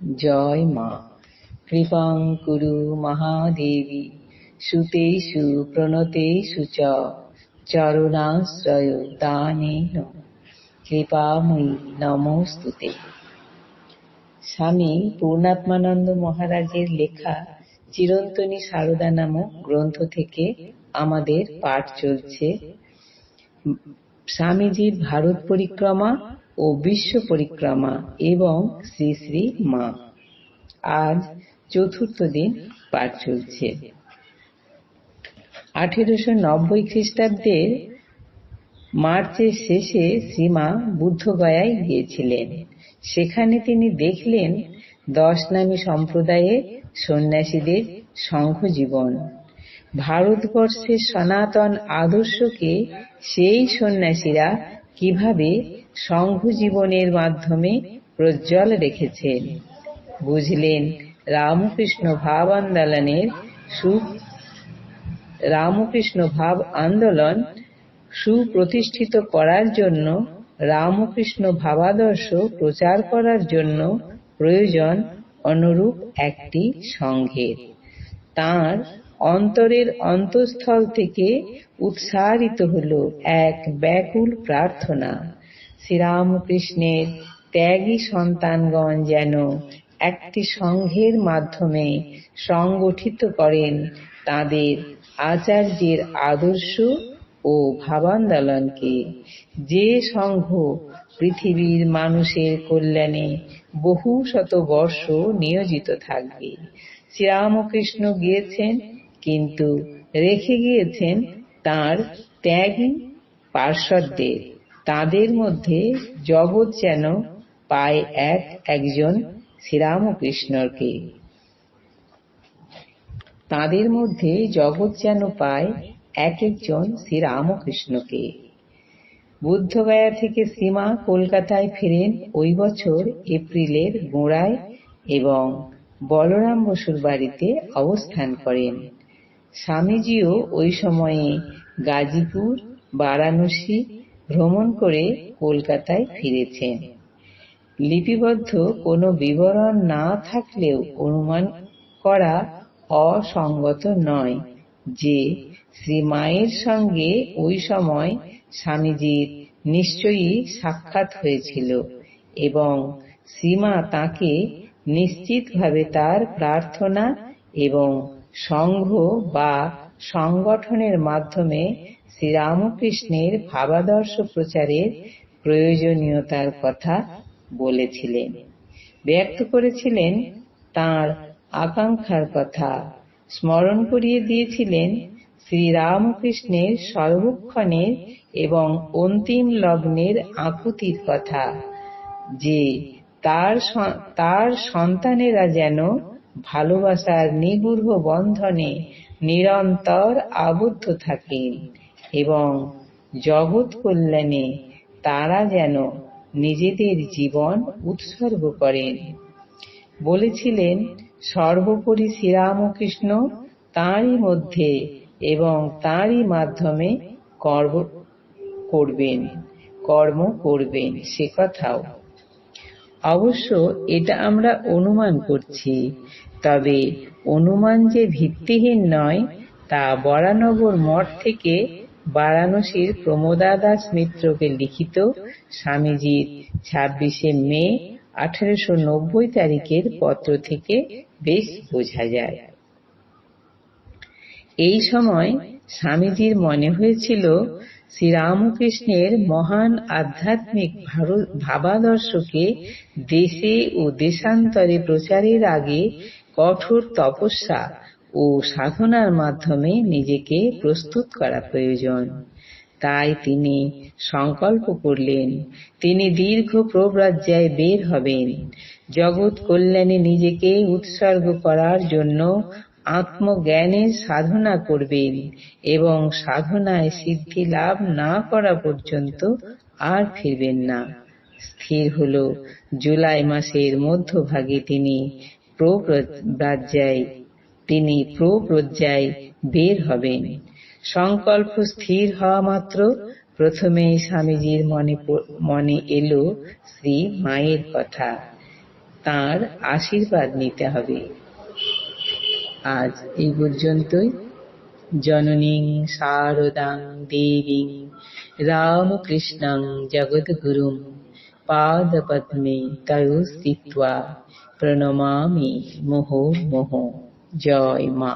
জয় মা। কৃপাং কুরু মহাদেবী, সুতেষু প্রণতেষু চ, চরণাশ্রয় কৃপাময়ী নমস্তুতে। স্বামী পূর্ণাত্মানন্দ মহারাজের লেখা চিরন্তনী সারদা নামক গ্রন্থ থেকে আমাদের পাঠ চলছে। স্বামীজির ভারত পরিক্রমা ও বিশ্ব পরিক্রমা এবং শ্রী শ্রী মা। আজ চতুর্থ দিন পাঠ চলছে। আঠেরোশো নব্বই খ্রিস্টাব্দের মার্চের শেষে শ্রীমা বুদ্ধগয়ায় গিয়েছিলেন। সেখানে তিনি দেখলেন দশ নামী সম্প্রদায়ের সন্ন্যাসীদের সংঘ জীবন ভারতবর্ষের সনাতন আদর্শকে সেই সন্ন্যাসীরা কীভাবে সংঘ জীবনের মাধ্যমে প্রজ্জ্বল রেখেছেন। বুঝলেন, রামকৃষ্ণ ভাব আন্দোলনের সুখ রামকৃষ্ণ ভাব আন্দোলন সুপ্রতিষ্ঠিত করার জন্য, রামকৃষ্ণ ভাবাদর্শ প্রচার করার জন্য প্রয়োজন অনুরূপ একটি সংঘের তার অন্তরের অন্তঃস্থল থেকে উৎসারিত হল এক ব্যাকুল প্রার্থনা। শ্রীরামকৃষ্ণের ত্যাগী সন্তানগণ যেন একটি সংঘের মাধ্যমে সংগঠিত করেন তাদের আচার্যের আদর্শ ও ভাবান্দোলনকে। যে সংঘ পৃথিবীর মানুষের কল্যাণে বহু শত বর্ষ নিয়োজিত থাকবে। শ্রীরামকৃষ্ণ গিয়েছেন, কিন্তু রেখে গিয়েছেন তার ত্যাগী পার্শ্বদের। তাদের মধ্যে জগৎ যেন পায় এক একজন শ্রীরামকৃষ্ণকে তাদের মধ্যে জগৎ যেন পায় এক একজন শ্রীরামকৃষ্ণকে। বুদ্ধগয়া থেকে সীমা কলকাতায় ফেরেন ওই বছর এপ্রিলের গোড়ায় এবং বলরাম বসুর বাড়িতে অবস্থান করেন। স্বামীজিও ওই সময়ে গাজীপুর, বারাণসী ভ্রমণ করে কলকাতায় ফিরেছেন। লিপিবদ্ধ কোনো বিবরণ না থাকলেও অনুমান করা অসঙ্গত নয় যে শ্রীমায়ের সঙ্গে ওই সময় স্বামীজির নিশ্চয়ই সাক্ষাৎ হয়েছিল এবং শ্রীমা তাকে নিশ্চিতভাবে তার প্রার্থনা এবং সংঘ বা সংগঠনের মাধ্যমে শ্রীরামকৃষ্ণের ভাবাদর্শ প্রচারের প্রয়োজনীয়তার কথা বলেছিলেন। ব্যক্ত করেছিলেন তার আকাঙ্ক্ষার কথা। স্মরণ করিয়ে দিয়েছিলেন শ্রীরামকৃষ্ণের সর্বক্ষণের এবং অন্তিম লগ্নের আকুতির কথা, যে তার তার সন্তানেরা যেন ভালোবাসার নিগূঢ় বন্ধনে নিরন্তর আবদ্ধ থাকেন এবং জগৎ কল্যাণে তারা যেন নিজেদের জীবন উৎসর্গ করেন বলেছিলেন, সর্বোপরি শ্রীরামকৃষ্ণ তাঁরই মধ্যে এবং তাঁরই মাধ্যমে কর্ম করবেন কর্ম করবেন সে কথাও। অবশ্য এটা আমরা অনুমান করছি তবে অনুমান যে ভিত্তিহীন নয়, তা বরানগর মঠ থেকে বারাণসীর প্রমোদা দাস মিত্রকে লিখিত স্বামীজির ছাব্বিশে মে আঠারোশো নব্বই তারিখের পত্র থেকে বেশ বোঝা যায়। এই সময় স্বামীজির মনে হয়েছিল, শ্রীরামকৃষ্ণের মহান আধ্যাত্মিক ভাবাদর্শকে দেশে ও দেশান্তরে প্রচারের আগে কঠোর তপস্যা ও সাধনার মাধ্যমে নিজেকে প্রস্তুত করা প্রয়োজন। তাই তিনি সংকল্প করলেন, তিনি দীর্ঘ প্রব্রাজ্যায় বের হবেন। জগৎ কল্যাণে নিজেকে উৎসর্গ করার জন্য আত্মজ্ঞানের সাধনা করবেন এবং সাধনায় সিদ্ধি লাভ না করা পর্যন্ত আর ফিরবেন না। স্থির হল। জুলাই মাসের মধ্যভাগে তিনি প্রব্রাজ্যায় তিনি প্রব্রজ্যায় বের হবেন। সংকল্প স্থির হওয়া মাত্র প্রথমেই স্বামীজির মনে মনে এলো শ্রী মায়ের কথা। তার আশীর্বাদ নিতে হবে। আজ এই পর্যন্তই। জননীং শারদাং দেবীং রামকৃষ্ণং জগদ্গুরুম। पादपद्मे तयु स्थित्वा प्रणमामि मुहुर्मुहुः जय मा।